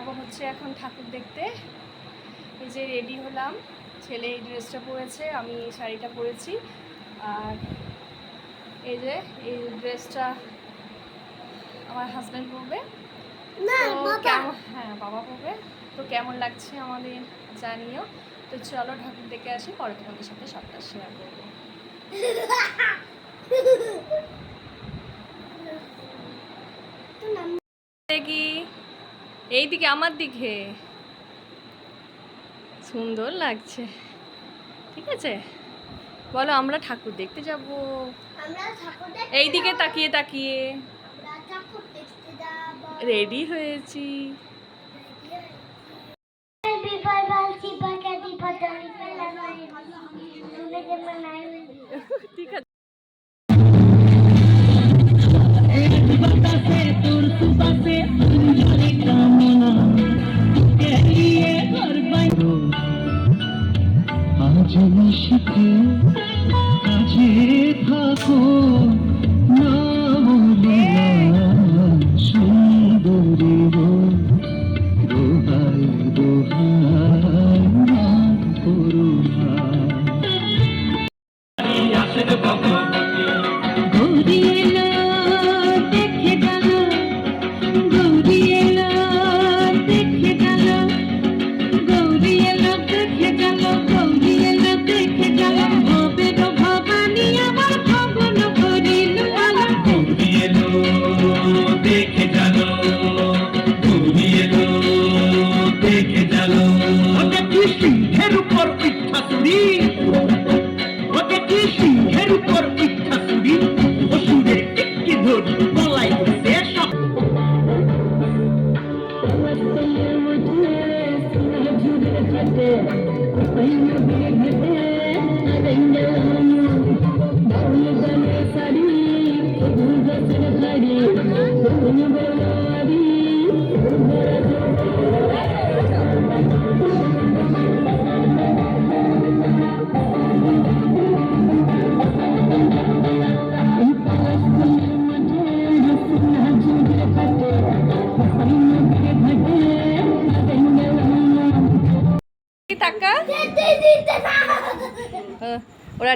যাব হচ্ছে এখন ঠাকুর দেখতে। এই যে রেডি হলাম। ছেলে এই ড্রেসটা পরেছে আমি এই শাড়িটা পরেছি। আর এই যে এই ড্রেসটা আমার হাজব্যান্ড পরবে। কেমন হ্যাঁ বাবা পরবে। তো কেমন লাগছে আমাদের জানিও। তো চলো ঠাকুর দেখে আসি পরে তোমাদের সাথে সবটা শেয়ার করব। এই দিকে আমার দিকে। সুন্দর লাগছে। ঠিক আছে? বলো আমরা ঠাকুর দেখতে যাব। এই দিকে তাকিয়ে তাকিয়ে। রেডি হয়েছি।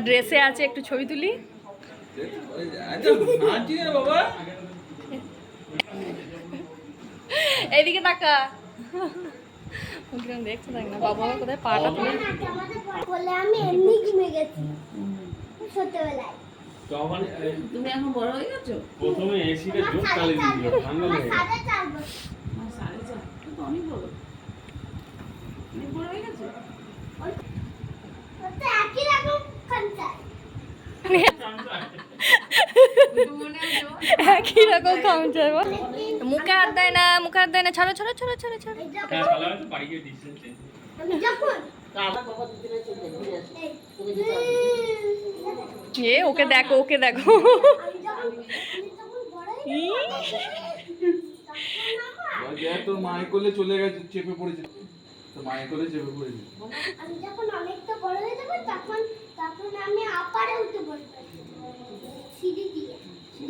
ড্রেসে আছে একটু ছবি তুলি? এইদিকে টাকা কিরম দেখছে দেখ না। বাবা আমার কোথায়? পাটা তুলে। বলে আমি এমনি ঘুমে গেছি তুমি এখন বড় হয়ে গেছো? প্রথমে এসিটা জোর চালিয়ে দিয়েছিল ঠান্ডা লেগে সাড়ে চার বছর। সাড়ে চার। তো অনেক বড়। অনেক বড় হয়ে গেছো ওর তো একই রকম কাঞ্চাই। মনে একই রকম কাউন্টার মুখে হাত দেয় না মুখে হাত দেয় না। ছাড়ো ছাড়ো ছাড়ো ছাড়ো ছাড়ো। এ ওকে দেখো ওকে দেখো। মায়ের কোলে চলে গেছে চেপে পড়েছে তোর মায়ের কোলে চেপে পড়েছে আমি যখন অনেকটা বড় হয়ে যাব তখন তখন আমি আপারে উঠে বসবো। সিঁড়ি দিয়ে।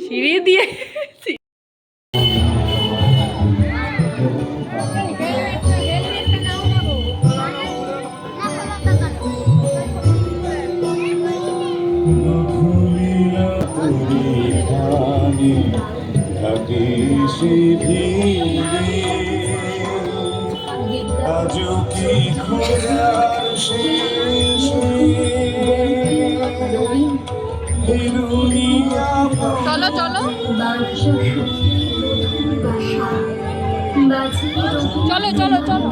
সিঁড়ি দিয়ে? ভিড়ে আজ কি খোঁজার চলো চলো। চলো চলো চলো।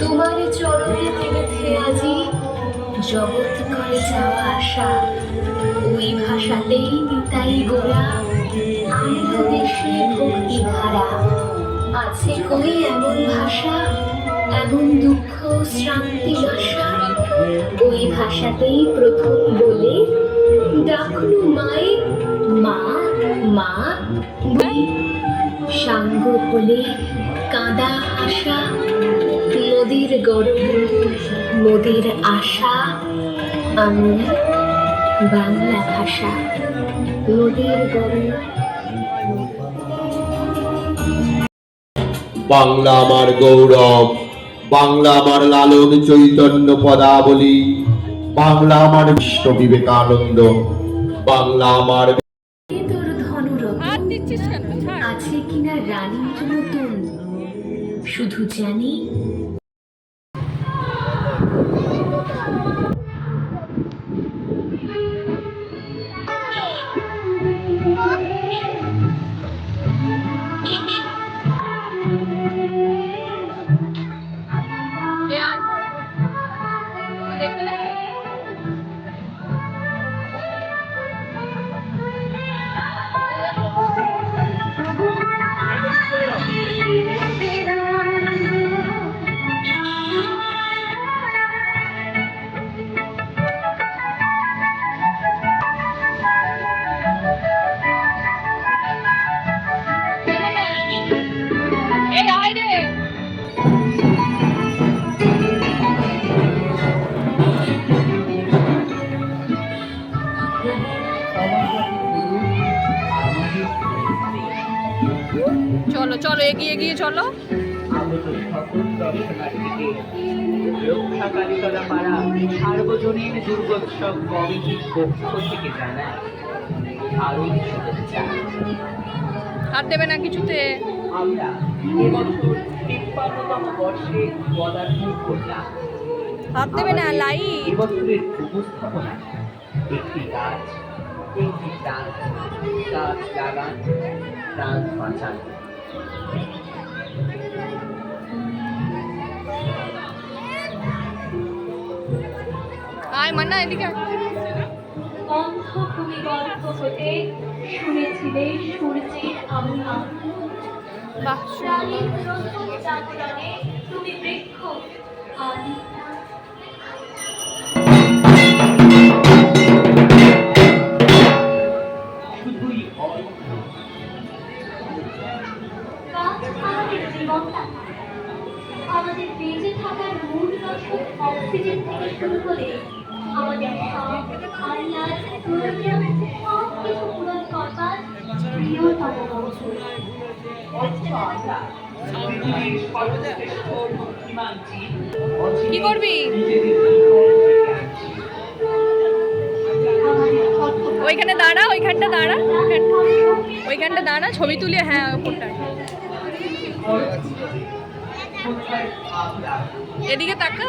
তোমার চরণে মেঘে আজি জগৎ করে যাওয়া আশা। ওই ভাষাতেই নিতাই গোরা আইলো দেশে ভক্তি ধারা আছে কই এমন ভাষা এমন দুঃখ শ্রান্তি আশা ওই ভাষাতেই প্রথম বলে ডাকলু মায়ে মা মা সাঙ্গ হলে কাঁদা হাসা নদীর গরম নদীর আশা আমি বাংলা ভাষা, নদীর গরম বাংলা আমার গৌরব বাংলা আমার লালন চৈতন্য পদাবলী বাংলা আমার বিশ্ব বিবেকানন্দ বাংলা আমার আছে কিনা রানীর নতুন? শুধু জানি আগত সকল দর্শনার্থীকে রক্ষাকারিতলা পাড়া সার্বজনীন দুর্গোৎসব কমিটির পক্ষ থেকে জানায়। আরও শুভেচ্ছা দেবে না কিছুতে। আমরা এবছর তিপ্পান্নতম বর্ষে পদার্পণ করলাম হাত দেবে না লাইট এবছরের উপস্থাপনা একটি গাছ একটি প্রাণ গাছ লাগান প্রাণ বাঁচান। আয় মান্না এদিকে অন্ধ অন্ধ গল্প হতে শুনেছিলে সূর্যের আহ্বান বাহ তুমি বৃক্ষ। আদি জীব কি করবি? ওইখানে দাঁড়া, ওইখানটা দাঁড়া। ওইখানটা দাঁড়া, ছবি তুলে হ্যাঁ ওপরটা এদিকে তাকা।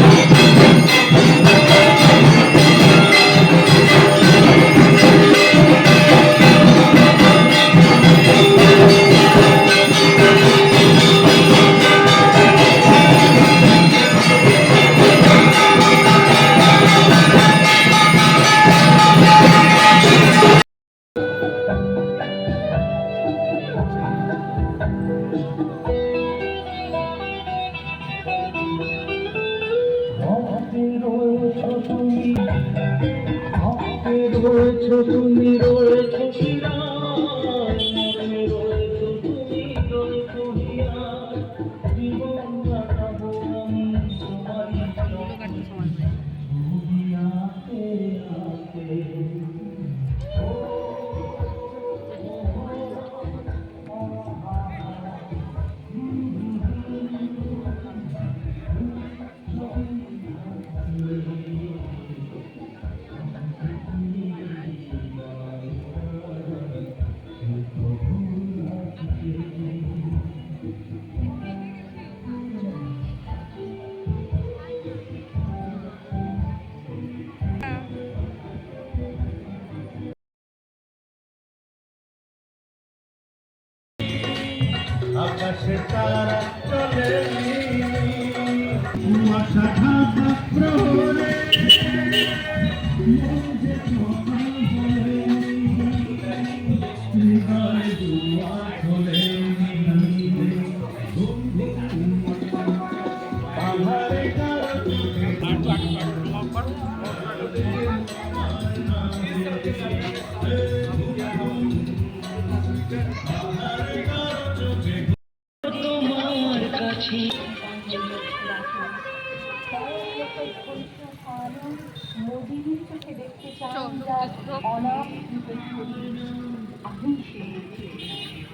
Yeah. আকাশে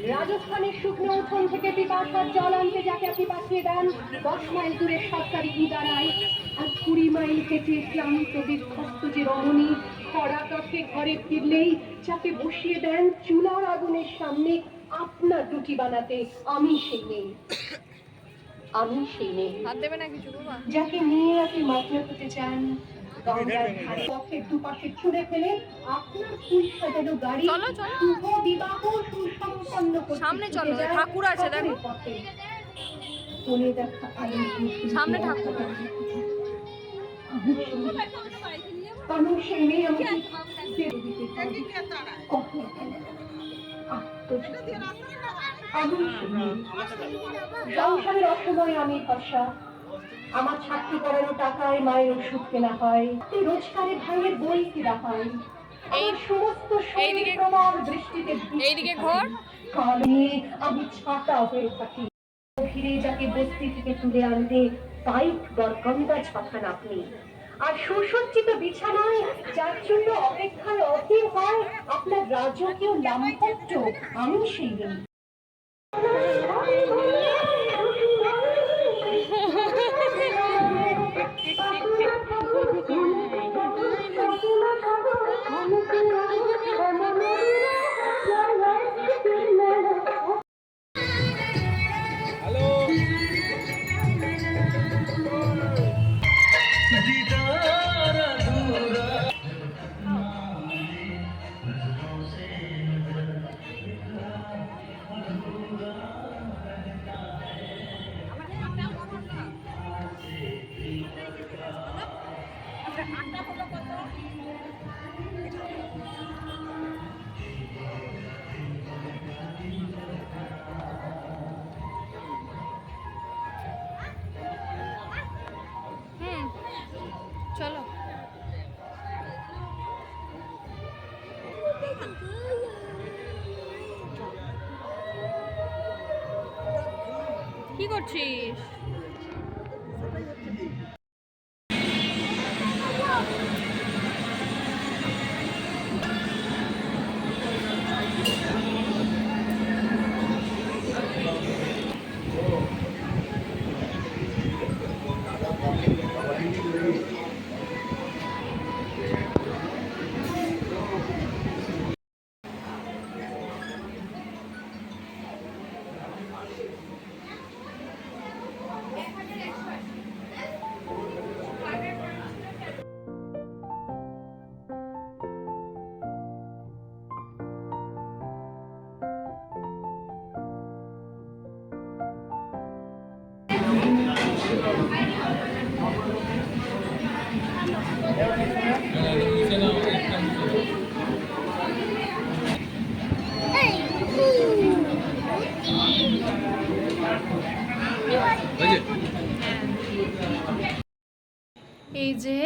রাজস্থানের শুকনো উঠোন থেকে পিপাসার জল আনতে যাকে পাঠিয়ে দেন, দশ মাইল দূরে সরকারি ইদারায় আর কুড়ি মাইল হেঁটে ক্লান্ত বিধ্বস্ত যে রমণী খরা তথে ঘরে ফিরলেই যাকে বসিয়ে দেন চুলার আগুনের সামনে আপনার রুটি বানাতে আমি সেই নেই আমি সেই নেই যাকে নিয়ে আপনি মাত্রা হতে চান পথের দুপাশে ছুঁড়ে ফেলে আপনার ফুল সাজানো গাড়ি চলো, চলো। শুভ বিবাহ সুসম্পন্ন সামনে চলো, ঠাকুর আছে, দেখো। সামনে ঠাকুর। আমার ছাত্রী পড়ানো টাকায় মায়ের ওষুধ কেনা হয় এই রোজগারে ভাইয়ের বই কেনা হয় এই- সমস্ত দৃষ্টিতে এইদিকে ঘোর। কালে আমি ছাতা হয়ে থাকি ফিরে যাকে বস্তি থেকে তুলে আনতে পাইপ বরকন্দা ছাথান আপনি আর সুসজ্জিত বিছানায় যার জন্য অপেক্ষায় অধীর হয় আপনার রাজকীয় লাম্পট্য আমি সেই করছিস এই যে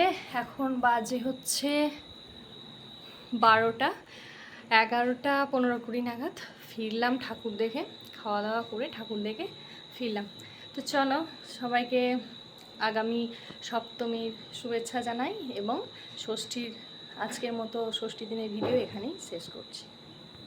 এখন বাজে হচ্ছে বারোটা, এগারোটা পনেরো কুড়ি নাগাদ। ফিরলাম ঠাকুর দেখে, খাওয়া দাওয়া করে ঠাকুর দেখে ফিরলাম। তো চলো সবাইকে আগামী সপ্তমীর শুভেচ্ছা জানাই এবং ষষ্ঠীর আজকের মতো ষষ্ঠী দিনের ভিডিও এখানেই শেষ করছি।